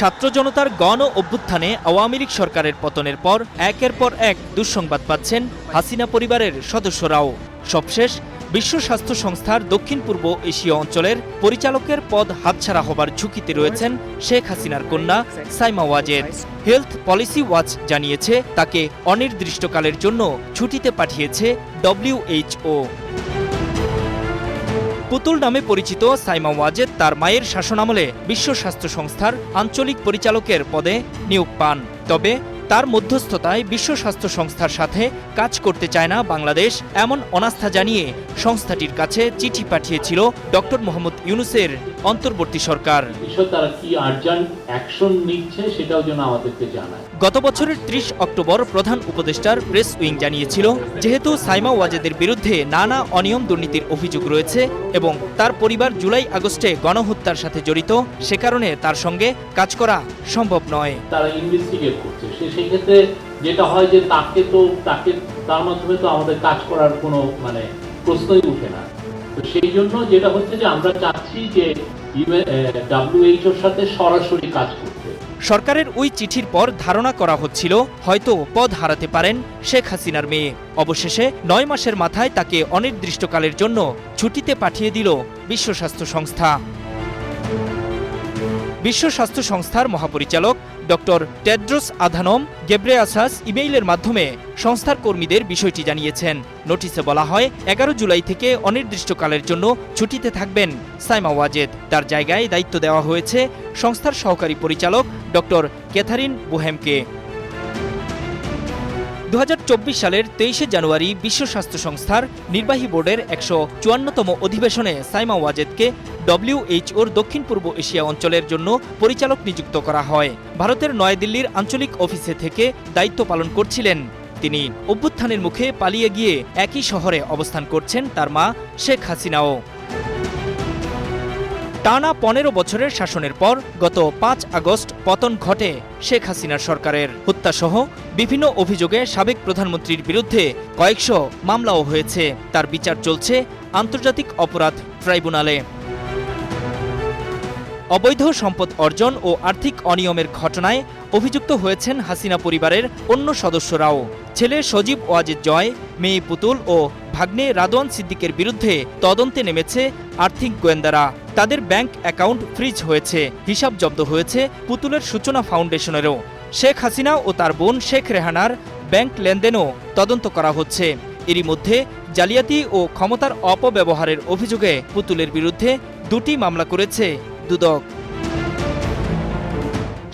ছাত্র জনতার গণ অভ্যুত্থানে আওয়ামী লীগ সরকারের পতনের পর একের পর এক দুঃসংবাদ পাচ্ছেন হাসিনা পরিবারের সদস্যরাও। সবশেষ, বিশ্ব স্বাস্থ্য সংস্থার দক্ষিণ পূর্ব এশীয় অঞ্চলের পরিচালকের পদ হাতছাড়া হবার ঝুঁকিতে রয়েছেন শেখ হাসিনার কন্যা Saima Wazed. Health Policy Watch জানিয়েছে, তাকে অনির্দিষ্টকালের জন্য ছুটিতে পাঠিয়েছে ডব্লিউএইচও পুতুল নামে পরিচিত সাইমা ওয়াজেদ তার মায়ের শাসনামলে বিশ্ব স্বাস্থ্য সংস্থার আঞ্চলিক পরিচালকের পদে নিয়োগ পান। তবে তার মধ্যস্থতায় বিশ্ব স্বাস্থ্য সংস্থার সাথে কাজ করতে চায় না বাংলাদেশ, এমন অনাস্থা জানিয়ে সংস্থাটির কাছে চিঠি পাঠিয়েছিল ডক্টর মোহাম্মদ ইউনুসের অন্তর্বর্তী সরকার। তারা কি আর্জেন্ট অ্যাকশন নিচ্ছে সেটাও যেন আমাদেরকে জানায়। গত বছরের ত্রিশ অক্টোবর প্রধান উপদেষ্টার প্রেস উইং জানিয়েছিল যেহেতু সাইমা ওয়াজেদের বিরুদ্ধে নানা অনিয়ম দুর্নীতির অভিযোগ রয়েছে এবং তার পরিবার জুলাই আগস্টে গণহত্যার সাথে জড়িত সে কারণে তার সঙ্গে কাজ করা সম্ভব নয়। তারা ইনভেস্টিগেট করছে। সে সেই ক্ষেত্রে যেটা হয় যে তাকে তো তাকে তার মাধ্যমে তো আমাদের কাজ করার কোনো মানে প্রশ্নই উঠে না। তো সেই জন্য যেটা হচ্ছে যে আমরা চাচ্ছি যে ডাব্লিউএইচওর সাথে সরাসরি কাজ করতে। সরকারের ওই চিঠির পর ধারণা করা হচ্ছিল হয়তো পদ হারাতে পারেন শেখ হাসিনার মেয়ে। অবশেষে নয় মাসের মাথায় তাকে অনির্দিষ্টকালের জন্য ছুটিতে পাঠিয়ে দিল বিশ্ব স্বাস্থ্য সংস্থা। বিশ্ব স্বাস্থ্য সংস্থার মহাপরিচালক ডক্টর টেড্রোস আধানম গেব্রেয়াসাস ইমেইলের মাধ্যমে সংস্থার কর্মীদের বিষয়টি জানিয়েছেন। নোটিশে বলা হয়, এগারো জুলাই থেকে অনির্দিষ্টকালের জন্য ছুটিতে থাকবেন সাইমা ওয়াজেদ। তার জায়গায় দায়িত্ব দেওয়া হয়েছে সংস্থার সহকারী পরিচালক ডক্টর ক্যাথারিন বোহেমকে। দু হাজার চব্বিশ সালের তেইশে জানুয়ারি বিশ্ব স্বাস্থ্য সংস্থার নির্বাহী বোর্ডের একশো চুয়ান্নতম অধিবেশনে সাইমা ওয়াজেদকে ডব্লিউএইচওর দক্ষিণ পূর্ব এশিয়া অঞ্চলের জন্য পরিচালক নিযুক্ত করা হয়। ভারতের নয়াদিল্লির আঞ্চলিক অফিসে থেকে দায়িত্ব পালন করছিলেন তিনি। অভ্যুত্থানের মুখে পালিয়ে গিয়ে একই শহরে অবস্থান করছেন তার মা শেখ হাসিনাও। টানা পনেরো বছরের শাসনের পর গত পাঁচ আগস্ট পতন ঘটে শেখ হাসিনার সরকারের। হত্যাসহ বিভিন্ন অভিযোগে সাবেক প্রধানমন্ত্রীর বিরুদ্ধে কয়েকশো মামলাও হয়েছে। তার বিচার চলছে আন্তর্জাতিক অপরাধ ট্রাইব্যুনালে। অবৈধ সম্পদ অর্জন ও আর্থিক অনিয়মের ঘটনায় অভিযুক্ত হয়েছেন হাসিনা পরিবারের অন্য সদস্যরাও। ছেলে সজীব ওয়াজেদ জয়, মেয়ে পুতুল ও ভাগ্নে রাদওয়ান সিদ্দিকের বিরুদ্ধে তদন্তে নেমেছে আর্থিক গোয়েন্দারা। তাদের ব্যাংক অ্যাকাউন্ট ফ্রিজ হয়েছে, হিসাব জব্দ হয়েছে পুতুলের সূচনা ফাউন্ডেশনেরও। শেখ হাসিনা ও তার বোন শেখ রেহানার ব্যাংক লেনদেনও তদন্ত করা হচ্ছে। এরই মধ্যে জালিয়াতি ও ক্ষমতার অপব্যবহারের অভিযোগে পুতুলের বিরুদ্ধে দুটি মামলা করেছে দুদক।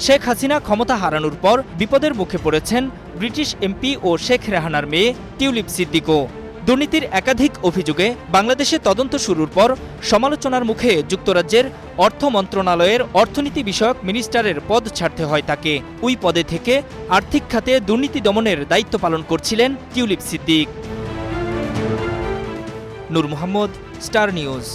শেখ হাসিনা ক্ষমতা হারানোর পর বিপদের মুখে পড়েছেন ব্রিটিশ এমপি ও শেখ রেহানার মেয়ে টিউলিপ সিদ্দিকো দুর্নীতির একাধিক অভিযোগে বাংলাদেশে তদন্ত শুরুর পর সমালোচনার মুখে যুক্তরাজ্যের অর্থ মন্ত্রণালয়ের অর্থনীতি বিষয়ক মিনিস্টারের পদ ছাড়তে হয় তাকে। ওই পদে থেকে আর্থিক খাতে দুর্নীতি দমনের দায়িত্ব পালন করছিলেন Tulip Siddiq. Nur Mohammad, Star News.